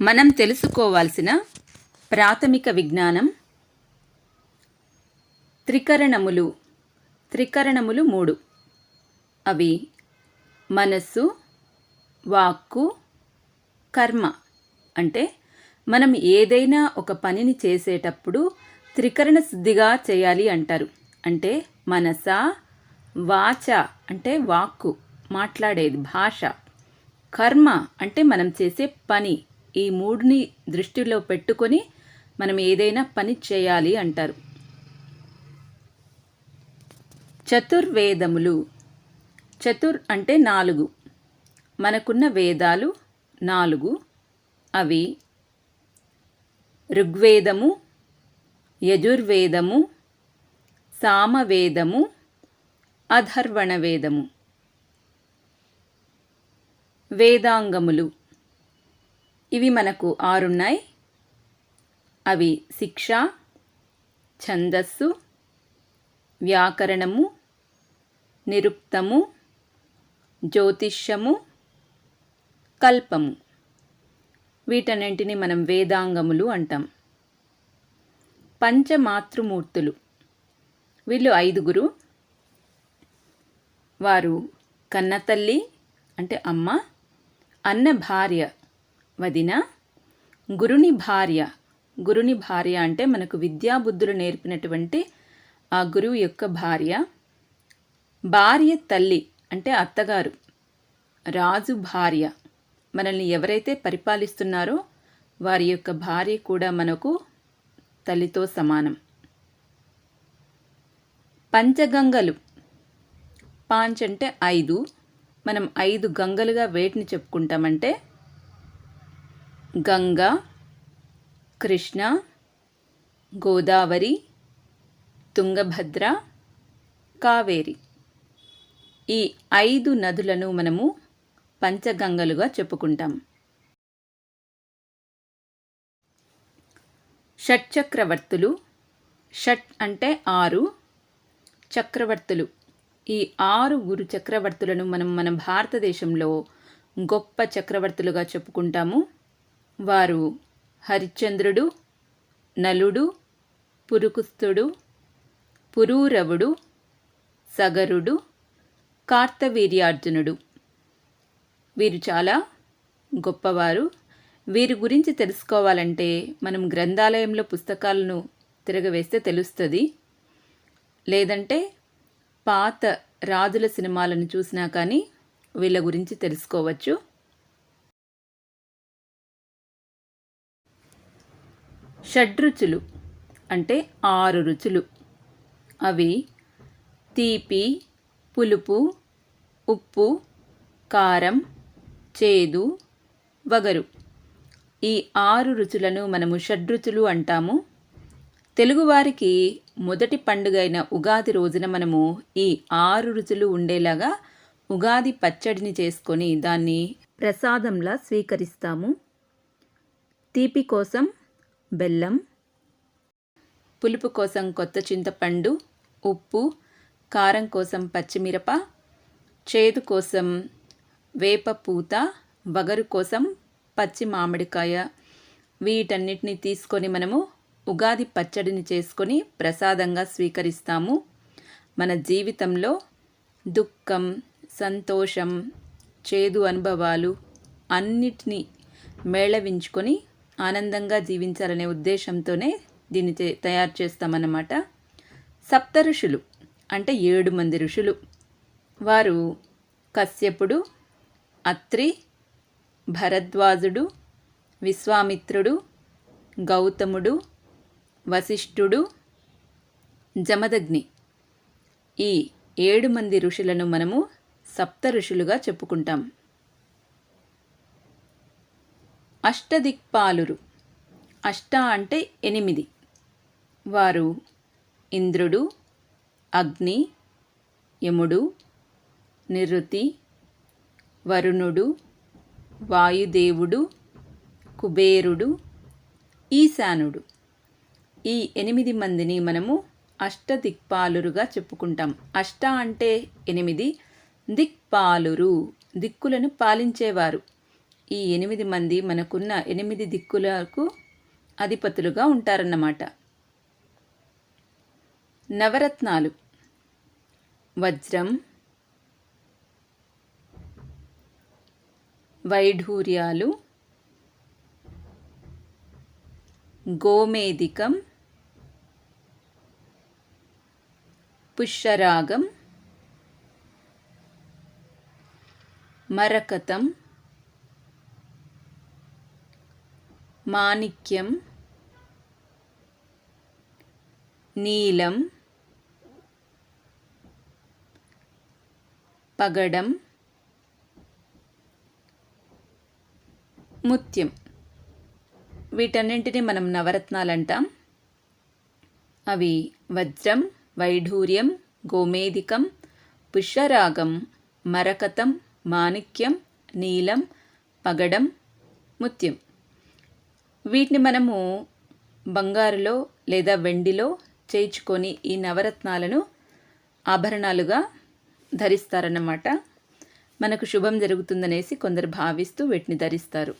మనం తెలుసుకోవాల్సిన ప్రాథమిక విజ్ఞానం త్రికరణములు. త్రికరణములు మూడు. అవి మనస్సు వాక్కు కర్మ. అంటే మనం ఏదైనా ఒక పనిని చేసేటప్పుడు త్రికరణ శుద్ధిగా చేయాలి అంటారు. అంటే మనస వాచ అంటే వాక్కు మాట్లాడేది భాష. కర్మ అంటే మనం చేసే పని. ఈ మూడుని దృష్టిలో పెట్టుకొని మనం ఏదైనా పని చేయాలి అంటారు. చతుర్వేదములు. చతుర్ అంటే నాలుగు. మనకున్న వేదాలు నాలుగు. అవి ఋగ్వేదము యజుర్వేదము సామవేదము అధర్వణ వేదము వేదాంగములు. ఇవి మనకు ఆరున్నాయి. అవి శిక్ష ఛందస్సు వ్యాకరణము నిరుక్తము జ్యోతిష్యము కల్పము. వీటన్నింటిని మనం వేదాంగములు అంటాం. పంచమాతృమూర్తులు. వీళ్ళు ఐదుగురు. వారు కన్నతల్లి అంటే అమ్మ అన్న భార్య వదిన గురుని భార్య. గురుని భార్య అంటే మనకు విద్యాబుద్ధులు నేర్పినటువంటి ఆ గురువు యొక్క భార్య. భార్య తల్లి అంటే అత్తగారు. రాజు భార్య. మనల్ని ఎవరైతే పరిపాలిస్తున్నారో వారి యొక్క భార్య కూడా మనకు తల్లితో సమానం. పంచగంగలు. పాంచ్ అంటే ఐదు. మనం ఐదు గంగలుగా వేటిని చెప్పుకుంటామంటే గంగా కృష్ణ గోదావరి తుంగభద్ర కావేరి. ఈ ఐదు నదులను మనము పంచగంగలుగా చెప్పుకుంటాం. షట్చక్రవర్తులు షట్ అంటే ఆరు చక్రవర్తులు. ఈ ఆరు గురు చక్రవర్తులను మనం మన భారతదేశంలో గొప్ప చక్రవర్తులుగా చెప్పుకుంటాము. వారు హరిశ్చంద్రుడు నలుడు పురుకుస్తుడు పురూరవుడు సగరుడు కార్తవీర్యార్జునుడు. వీరు చాలా గొప్పవారు. వీరి గురించి తెలుసుకోవాలంటే మనం గ్రంథాలయంలో పుస్తకాలను తిరగవేస్తే తెలుస్తుంది. లేదంటే పాత రాజుల సినిమాలను చూసినా కానీ వీళ్ళ గురించి తెలుసుకోవచ్చు. షడ్రుచులు అంటే ఆరు రుచులు. అవి తీపి పులుపు ఉప్పు కారం చేదు వగరు. ఈ ఆరు రుచులను మనము షడ్రుచులు అంటాము. తెలుగువారికి మొదటి పండుగ అయిన ఉగాది రోజున మనము ఈ ఆరు రుచులు ఉండేలాగా ఉగాది పచ్చడిని చేసుకొని దాన్ని ప్రసాదంలా స్వీకరిస్తాము. తీపి కోసం బెల్లం పులుపు కోసం కొత్త చింతపండు ఉప్పు కారం కోసం పచ్చిమిరప చేదు కోసం వేప పూత వగరు కోసం పచ్చి మామిడికాయ. వీటన్నిటిని తీసుకొని మనము ఉగాది పచ్చడిని చేసుకొని ప్రసాదంగా స్వీకరిస్తాము. మన జీవితంలో దుఃఖం సంతోషం చేదు అనుభవాలు అన్నిటినీ మేళవించుకొని ఆనందంగా జీవించాలనే ఉద్దేశంతోనే దీన్ని తయారు చేస్తామన్నమాట. సప్త ఋషులు అంటే ఏడు మంది ఋషులు. వారు కశ్యపుడు అత్రి భరద్వాజుడు విశ్వామిత్రుడు గౌతముడు వశిష్ఠుడు జమదగ్ని. ఈ ఏడు మంది ఋషులను మనము సప్త ఋషులుగా చెప్పుకుంటాం. అష్టదిక్పాలురు. అష్ట అంటే ఎనిమిది. వారు ఇంద్రుడు అగ్ని యముడు నిరుతి వరుణుడు వాయుదేవుడు కుబేరుడు ఈశానుడు. ఈ ఎనిమిది మందిని మనము అష్టదిక్పాలురుగా చెప్పుకుంటాం. అష్ట అంటే ఎనిమిది దిక్పాలురు దిక్కులను పాలించేవారు. ఈ ఎనిమిది మంది మనకున్న ఎనిమిది దిక్కులకు అధిపతులుగా ఉంటారన్నమాట. నవరత్నాలు. వజ్రం. వైఢూర్యాలు. గోమేదికం పుష్యరాగం. మరకతం. మాణిక్యం నీలం పగడం ముత్యం. వీటన్నింటినీ మనం నవరత్నాలు అంటాం అవి వజ్రం వైఢూర్యం గోమేదికం పుష్యరాగం మరకతం మాణిక్యం నీలం పగడం ముత్యం. వీటిని మనము బంగారులో లేదా వెండిలో చేయించుకొని ఈ నవరత్నాలను ఆభరణాలుగా ధరిస్తారన్నమాట. మనకు శుభం జరుగుతుందనేసి కొందరు భావిస్తూ వీటిని ధరిస్తారు.